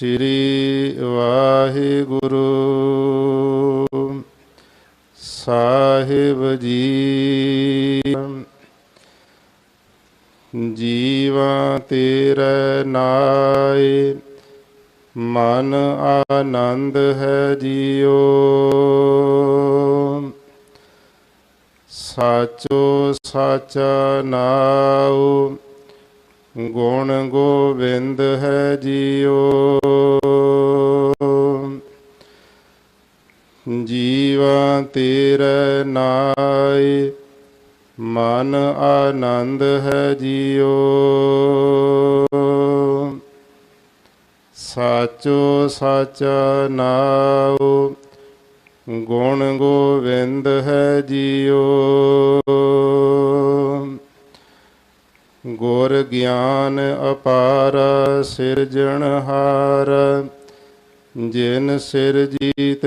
ਸ੍ਰੀ ਵਾਹਿਗੁਰੂ। ਸਾਹਿਬ ਜੀ, ਜੀਵਾਂ ਤੇਰੇ ਨਾਏ, ਮਨ ਆਨੰਦ ਹੈ ਜੀਓ। ਸਾਚੋ ਸਾਚਾ ਨਾਉ, ਗੁਣ ਗੋਬਿੰਦ ਹੈ ਜੀਓ ਜੀਵਾ ਤੇਰੇ ਨਾਏ ਮਨ ਆਨੰਦ ਹੈ ਜੀਓ। ਸਾਚੋ ਸਾਚਾ ਨਾਉ। ਗੁਣ ਗੋਵਿੰਦ ਹੈ ਜੀਓ। ਗੁਰ ਗਿਆਨ ਅਪਾਰ ਸਿਰਜਣਹਾਰ। ਜਿਨ ਸਿਰ ਜੀਤ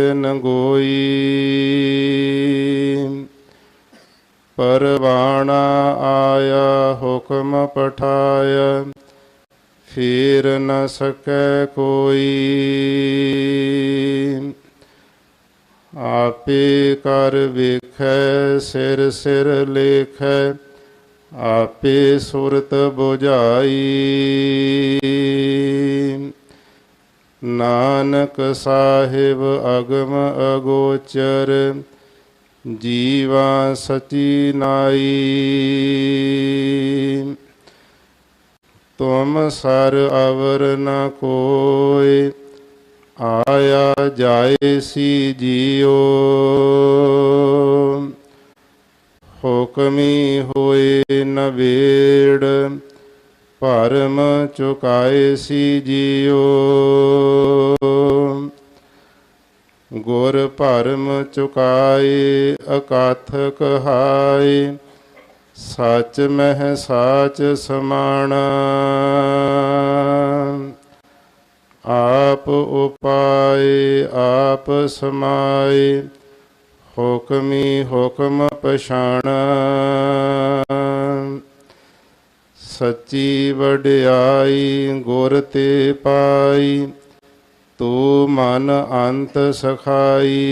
ਪਰਵਾਣਾ ਆਇਆ ਹੁਕਮ ਪਠਾਇਆ, ਫੇਰ ਨ ਸਕੈ ਕੋਈ। ਆਪੇ ਕਰ ਵੇਖੈ, ਸਿਰ ਸਿਰ ਲੇਖੈ, ਆਪੇ ਸੁਰਤ 부ਝਾਈ ਨਾਨਕ ਸਾਹਿਬ ਅਗਮ ਅਗੋਚਰ ਜੀਵਾ ਸਚੀ ਨਾਈ। ਤੁਮ ਸਰ ਅਵਰ ਨ ਕੋਇ, ਆਇਆ ਜਾਏ ਸੀ ਜੀਓ ਹੁਕਮੀ ਹੋਏ ਨਵੇੜ ਭਰਮ ਚੁਕਾਏ ਸੀ ਜੀਓ ਗੁਰ ਭਰਮ ਚੁਕਾਏ ਅਕਾਥ ਕਹਾਏ ਸੱਚ ਮਹਿ ਸਾਚ ਸਮਾਣਾ। ਆਪ ਉਪਾਏ ਆਪ ਸਮਾਏ ਹੁਕਮੀ ਹੁਕਮ ਪਛਾਣਾ। ਸੱਚੀ ਵਡਿਆਈ, ਗੁਰ ਤੇ ਪਾਈ। ਤੂੰ ਮਨ ਅੰਤ ਸਖਾਈ।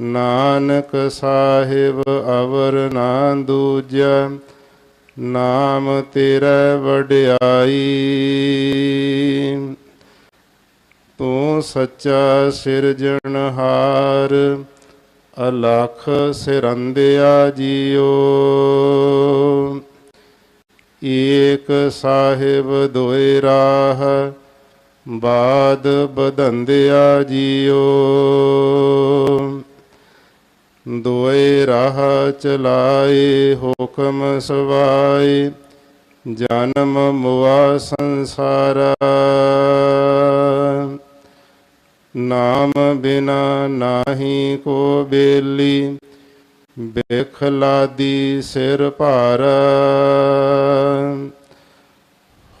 ਨਾਨਕ ਸਾਹਿਬ ਅਵਰ ਨਾ ਦੂਜਾ, ਨਾਮ ਤੇਰਾ ਵਡਿਆਈ। ਤੂੰ ਸੱਚਾ ਸਿਰਜਣਹਾਰ ਅਲਖ ਸਿਰੰਦਿਆ ਜੀਓ। ਏਕ ਸਾਹਿਬ ਦੋਇ ਰਾਹ, ਬਾਦ ਬਦੰਦਿਆ ਜੀਓ। ਦੋਇ ਰਾਹ ਚਲਾਏ, ਹੁਕਮ ਸਵਾਏ, ਜਨਮ ਮੁਆ ਸੰਸਾਰਾ। ਨਾਮ ਬਿਨਾ ਨਾਹੀ ਕੋ ਬੇਲੀ ਬੇਖਲਾਦੀ ਸਿਰ ਭਾਰ।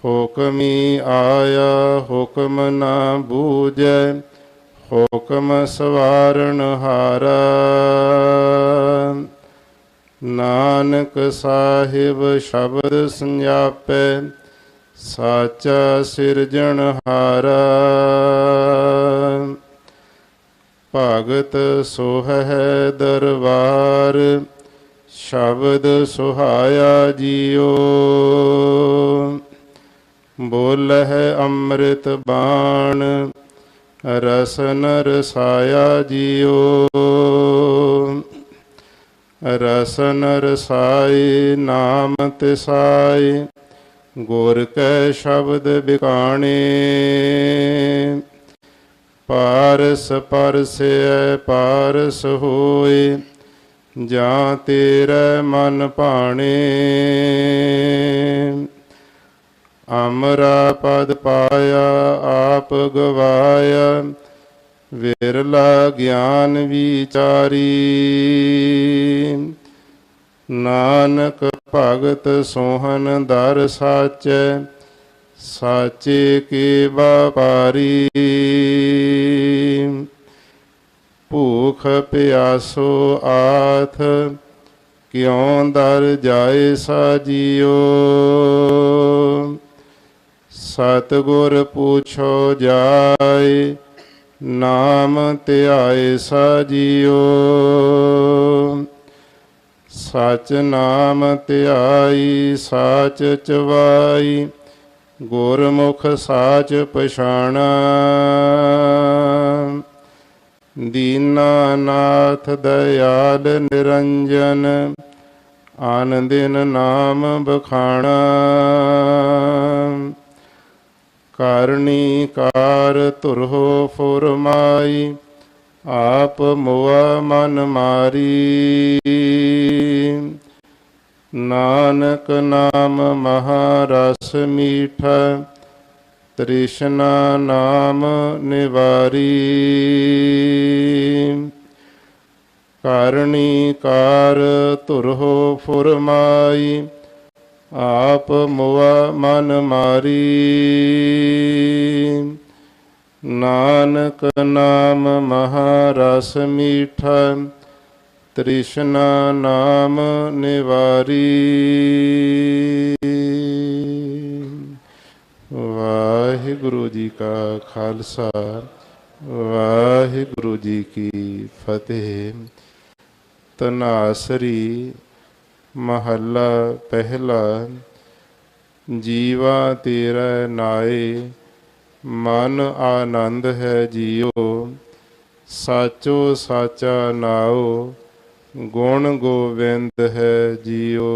ਹੁਕਮੀ ਆਇਆ ਹੁਕਮ ਨਾ ਬੂਝੈ, ਹੁਕਮ ਸਵਾਰਨ ਹਾਰਾ। ਨਾਨਕ ਸਾਹਿਬ ਸ਼ਬਦ ਸੰਜਾਪੈ, ਸਾਚਾ ਸਿਰਜਣਹਾਰਾ ਭਗਤ ਸੋਹੈ ਦਰਬਾਰ, ਸ਼ਬਦ ਸੁਹਾਇਆ ਜੀਓ। ਬੋਲਹਿ ਅੰਮ੍ਰਿਤ ਬਾਣ, ਰਸਨ ਰਸਾਇਆ ਜੀਓ। ਰਸਨ ਰਸਾਈ ਨਾਮ ਤਿਸਾਈ, ਗੁਰ ਕੈ ਸ਼ਬਦ ਬਿਕਾਣੇ। ਪਾਰਸ ਪਰਸੈ ਪਾਰਸ ਹੋਏ, ਜਾਂ ਤੇਰੇ ਮਨ ਭਾਣੇ। ਅਮਰਾ ਪਦ ਪਾਇਆ, ਆਪ ਗਵਾਇਆ, ਵਿਰਲਾ ਗਿਆਨ ਵਿਚਾਰੀ। ਨਾਨਕ ਭਗਤ ਸੋਹਨ ਦਰ ਸਾਚੈ, ਸਾਚੇ ਕੀ ਵਪਾਰੀ। ਭੂਖ ਪਿਆਸੋ ਆਥ, ਕਿਉਂ ਦਰ ਜਾਏ ਸਾਜੀਓ? ਸਤਿਗੁਰ ਪੁੱਛੋ ਜਾਏ, ਨਾਮ ਧਿਆਏ ਸਾਜੀਓ। ਸਚ ਨਾਮ ਧਿਆਈ, ਸਾਚ ਚਵਾਈ, ਗੁਰਮੁਖ ਸਾਚ ਪਛਾਣਾ। ਦੀਨਾਨਾਥ ਦਇਆਲ ਨਿਰੰਜਨ ਆਨੰਦਿਨ ਨਾਮ ਬਖਾਣਾ ਕਰਨੀ ਕਾਰ ਧੁਰਹੋ ਫੁਰਮਾਈ ਆਪ ਮੋਆ ਮਨ ਮਾਰੀ ਨਾਨਕ ਨਾਮ ਮਹਾਰਸ ਮੀਠਾ ਤ੍ਰਿਸ਼ਨਾ ਨਾਮ ਨਿਵਾਰੀ। ਕਰਨੀ ਕਾਰ ਧੁਰਹੋ ਫੁਰਮਾਈ, ਆਪ ਮੁਆ ਮਨ ਮਾਰੀ। ਨਾਨਕ ਨਾਮ ਮਹਾਰਸ ਮੀਠਾ, ਤ੍ਰਿਸ਼ਨਾ ਨਾਮ ਨਿਵਾਰੀ। ਵਾਹਿਗੁਰੂ ਜੀ ਕਾ ਖਾਲਸਾ, ਵਾਹਿਗੁਰੂ ਜੀ ਕੀ ਫਤਿਹ। ਤਨਾਸਰੀ ਮਹੱਲਾ ਪਹਿਲਾ, ਜੀਵਾ ਤੇਰਾ ਨਾਏ, ਮਨ ਆਨੰਦ ਹੈ ਜੀਓ। ਸਾਚੋ ਸਾਚਾ ਨਾਓ ਗੁਣ ਗੋਬਿੰਦ ਹੈ ਜੀਓ।